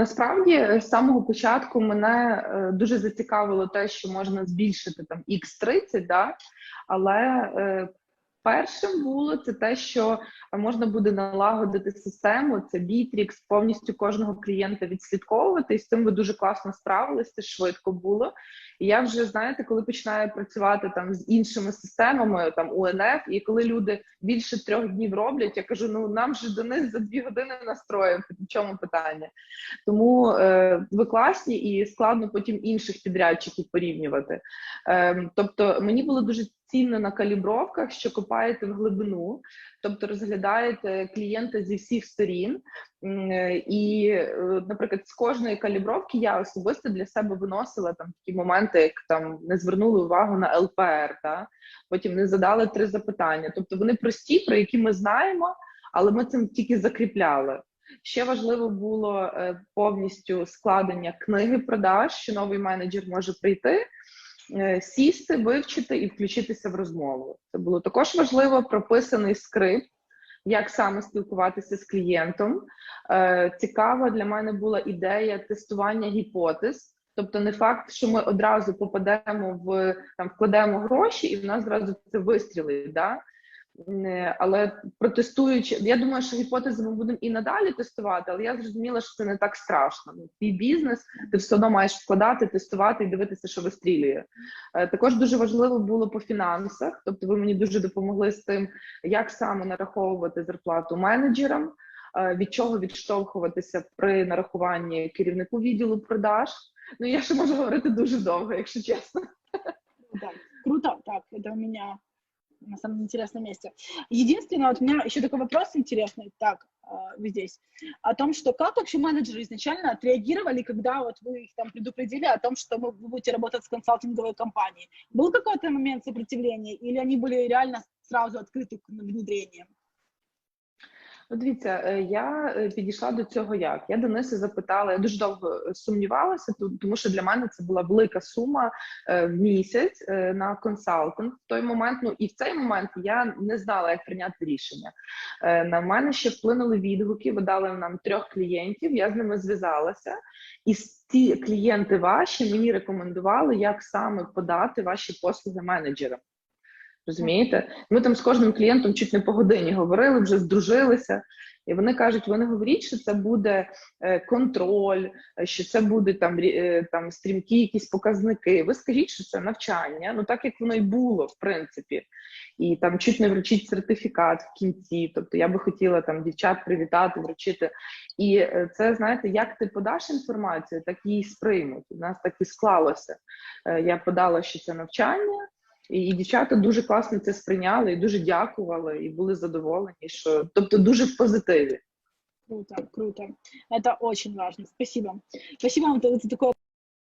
Насправді, е, з самого початку мене е, дуже зацікавило те, що можна збільшити там X30, да? але е, першим було це те, що можна буде налагодити систему, це Bittrex, повністю кожного клієнта відслідковувати, і з цим ви дуже класно справилися, це швидко було. І я вже знаєте, коли починаю працювати там з іншими системами, там УНФ, і коли люди більше трьох днів роблять, я кажу: ну нам же Денис за дві години настроїв. В чому питання? Тому е, ви класні і складно потім інших підрядчиків порівнювати. Е, тобто мені було дуже цінно на калібровках, що копаєте в глибину, тобто розглядаєте клієнта зі всіх сторін. І, е, наприклад, з кожної калібровки я особисто для себе виносила там такі моменти, як там не звернули увагу на ЛПР, та потім не задали три запитання. Тобто вони прості, про які ми знаємо, але ми цим тільки закріпляли. Ще важливо було е, повністю складення книги продаж, що новий менеджер може прийти, сісти, вивчити і включитися в розмову. Це було також важливо прописаний скрипт, як саме спілкуватися з клієнтом. Е, Цікава для мене була ідея тестування гіпотез. Тобто, не факт, що ми одразу попадемо в там, вкладемо гроші, і в нас зразу це вистрілить. Да? Але протестуючи, я думаю, що гіпотези ми будемо і надалі тестувати, але я зрозуміла, що це не так страшно. Ну, Твій бізнес, ти все одно маєш вкладати, тестувати і дивитися, що вистрілює. Е, Також дуже важливо було по фінансах, тобто ви мені дуже допомогли з тим, як саме нараховувати зарплату менеджерам, е, від чого відштовхуватися при нарахуванні керівнику відділу продаж. Ну я ще можу говорити дуже довго, якщо чесно. Да, круто. Так, это у меня на самом интересном месте. Единственное, вот у меня еще такой вопрос интересный, так, вы здесь, о том, что как вообще менеджеры изначально отреагировали, когда вот вы их там предупредили о том, что вы будете работать с консалтинговой компанией. Был какой-то момент сопротивления или они были реально сразу открыты к внедрению? Ну, дивіться, е, я е, підійшла до цього як. Я Дениса запитала, я дуже довго е, сумнівалася, тому що для мене це була велика сума в місяць на консалтинг в той момент. Ну і в цей момент я не знала, як прийняти рішення. На мене ще вплинули відгуки, ви дали нам трьох клієнтів, я з ними зв'язалася, і ці клієнти ваші мені рекомендували, як саме подати ваші послуги менеджерам. Розумієте? Ми там з кожним клієнтом чуть не по годині говорили, вже здружилися. І вони кажуть: ви не говоріть, що це буде е, контроль, що це буде там е, там стрімкі якісь показники. Ви скажіть, що це навчання, ну так як воно й було, в принципі. І там чуть не вручить сертифікат в кінці. Тобто я би хотіла там дівчат привітати, вручити. І е, це знаєте, як ти подаш інформацію, так її сприймуть. У нас так і склалося. Я подала, що це навчання. І і дівчата дуже класно це сприйняли і дуже дякували, і були задоволені, що тобто дуже в позитиві. Круто, круто. Это очень важно. Спасибо. Спасибо вам за такой